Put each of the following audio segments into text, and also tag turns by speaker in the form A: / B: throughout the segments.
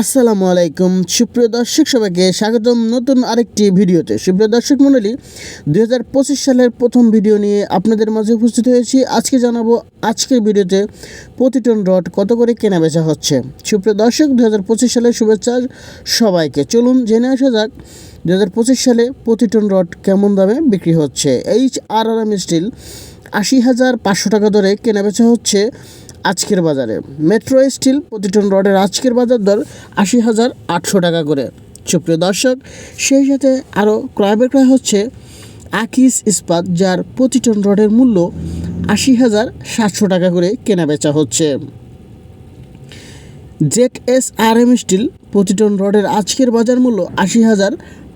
A: আসসালামু আলাইকুম। সুপ্রিয় দর্শক, সবাইকে স্বাগতম নতুন আরেকটি ভিডিওতে। সুপ্রিয় দর্শক মণ্ডলী, দুই হাজার পঁচিশ সালের প্রথম ভিডিও নিয়ে আপনাদের মাঝে উপস্থিত হয়েছি। আজকে জানাব, আজকের ভিডিওতে প্রতি টন রড কত করে কেনা বেচা হচ্ছে? সুপ্রিয় দর্শক দু হাজার পঁচিশ সালের শুভেচ্ছা সবাইকে। চলুন জেনে আসা যাক দু হাজার পঁচিশ সালে প্রতি টন রড কেমন দামে বিক্রি হচ্ছে? H R R M steel আশি হাজার পাঁচশো টাকা দরে কেনা বেচা হচ্ছে। আজকের বাজারে। মেট্রো স্টিল প্রতি টন রডের আজকের বাজার দর আশি হাজার আটশো টাকা করে। সুপ্রিয় দর্শক, সেই সাথে আরও ক্রয় বিক্রয় হচ্ছে আকিস ইস্পাত, যার প্রতি টন রডের মূল্য আশি হাজার সাতশো টাকা করে কেনা বেচা হচ্ছে। Z S R M steel প্রতি টন রডের আজকের বাজার মূল্য আশি হাজার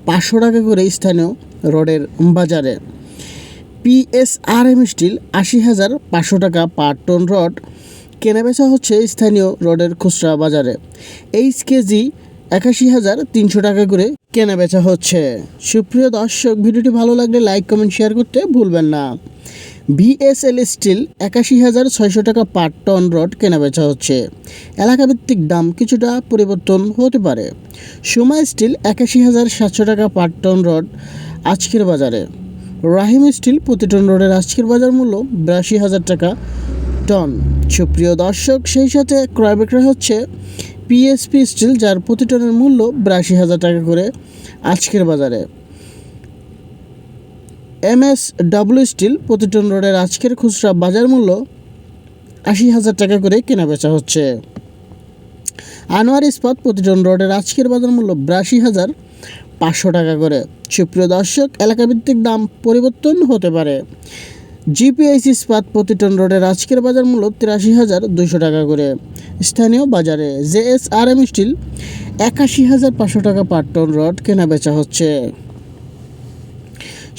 A: পাঁচশো টাকা করে স্থানীয় রডের বাজারে। পিএসআর এম স্টিল আশি হাজার পাঁচশো টাকা পার টন রড কেনাবেচা হচ্ছে স্থানীয় রডের খুচরা বাজারে। এইচ কেজি একাশি হাজার তিনশো টাকা করে কেনাবেচা হচ্ছে। সুপ্রিয় দর্শক, ভিডিওটি ভালো লাগলে লাইক, কমেন্ট, শেয়ার করতে ভুলবেন না। ভিএসএল স্টিল একাশি হাজার ছয়শো টাকা পার টন রড কেনাবেচা হচ্ছে। এলাকাভিত্তিক দাম কিছুটা পরিবর্তন হতে পারে। সুমা স্টিল একাশি হাজার সাতশো টাকা পার টন রড আজকের বাজারে। রাহিম স্টিল প্রতি টন রডের আজকের বাজার মূল্য বিরাশি হাজার টাকা। টন সুপ্রিয় দর্শক, সেই সাথে ক্রয় বিক্রয় হচ্ছে পিএসপি স্টিল যার প্রতি টনের মূল্য বিরাশি হাজার টাকা করে আজকের বাজারে। এম এস ডাব্লিউ স্টিল প্রতি টন রডের আজকের খুচরা বাজার মূল্য আশি হাজার টাকা করে কেনা বেচা হচ্ছে। আনোয়ার ইস্পাত প্রতি টন রডের আজকের বাজার মূল্য বিরাশি হাজার পাঁচশো টাকা করে। সুপ্রিয় দর্শক, এলাকাভিত্তিক দাম পরিবর্তন হতে পারে। জিপিআইসি ইস্পাত প্রতি টন রডের আজকের বাজার মূল্য তিরাশি হাজার দুশো টাকা করে। স্থানীয় বাজারে J S R M steel একাশি হাজার পাঁচশো টাকা পার টন রড কেনা বেচা হচ্ছে।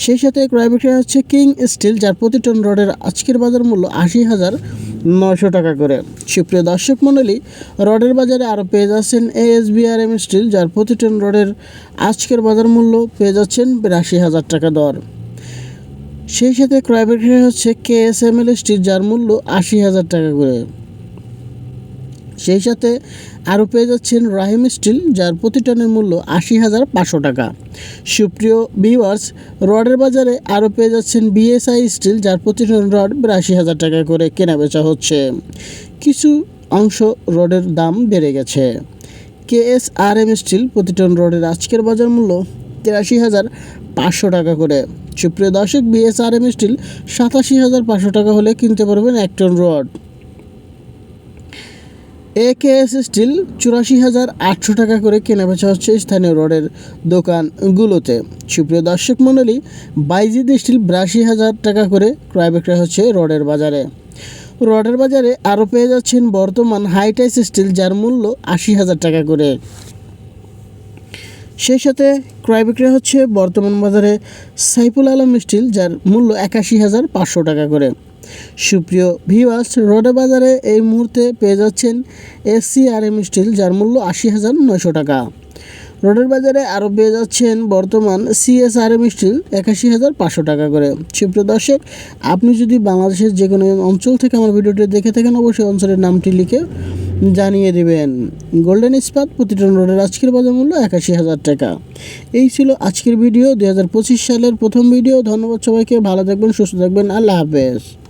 A: সেই সাথে ক্রয় বিক্রয় হচ্ছে কিং স্টিল, যার প্রতি টন রডের আজকের বাজার মূল্য আশি হাজার নশো টাকা করে। সুপ্রিয় দর্শক মণ্ডলী, রডের বাজারে আরও পেয়ে যাচ্ছেন এএসবিআরএম স্টিল, যার প্রতি টন রডের আজকের বাজার মূল্য পেয়ে যাচ্ছেন বিরাশি হাজার টাকা দর। সেই সাথে ক্রয় বিক্রয় হচ্ছে K S M L steel, যার মূল্য আশি হাজার টাকা করে। সেই সাথে আরও পেয়ে যাচ্ছেন রাহিম স্টিল, যার প্রতি টনের মূল্য আশি হাজার পাঁচশো টাকা। সুপ্রিয় ভিউয়ার্স রডের বাজারে আরও পেয়ে যাচ্ছেন বিএসআই স্টিল, যার প্রতি টন রড বিরাশি হাজার টাকা করে কেনা বেচা হচ্ছে। কিছু অংশ রডের দাম বেড়ে গেছে। K S R M steel, প্রতি টন রডের আজকের বাজার মূল্য তিরাশি হাজার পাঁচশো টাকা করে। সুপ্রিয় দর্শক বিএসআরএম স্টিল সাতাশি হাজার পাঁচশো টাকা হলে কিনতে পারবেন এক টন রড এস স্টিল চুরাশি হাজার আটশো টাকা করে কেনাবেচা হচ্ছে স্থানীয় রডের দোকানগুলোতে। সুপ্রিয় দর্শক মণ্ডলী, বাইজিদ স্টিল বিরাশি হাজার টাকা করে ক্রয় বিক্রয় হচ্ছে রডের বাজারে। রডের বাজারে আরও পেয়ে যাচ্ছেন বর্তমান হাইটাইস স্টিল যার মূল্য আশি হাজার টাকা করে। সেই সাথে ক্রয় বিক্রয় হচ্ছে বর্তমান বাজারে সাইফুল আলম স্টিল, যার মূল্য একাশি হাজার পাঁচশো টাকা করে। সুপ্রিয় ভিওয়ার্স রোডে বাজারে এই মুহূর্তে পেয়ে যাচ্ছেন এসসি আর এম স্টিল, যার মূল্য আশি হাজার নয়শো টাকা। রোডের বাজারে আরও পেয়ে যাচ্ছেন বর্তমান সিএসআরএম স্টিল, একাশি হাজার পাঁচশো টাকা করে। সুপ্রিয় দর্শক, আপনি যদি বাংলাদেশের যে কোনো অঞ্চল থেকে আমার ভিডিওটি দেখে থাকেন, অবশ্যই অঞ্চলের নামটি লিখে জানিয়ে দেবেন। গোল্ডেন ইস্পাত প্রতি টন রোডের আজকের বাজার মূল্য একাশি হাজার টাকা। এই ছিল আজকের ভিডিও দু হাজার পঁচিশ সালের প্রথম ভিডিও। ধন্যবাদ সবাইকে, ভালো থাকবেন, সুস্থ থাকবেন। আল্লাহ হাফেজ।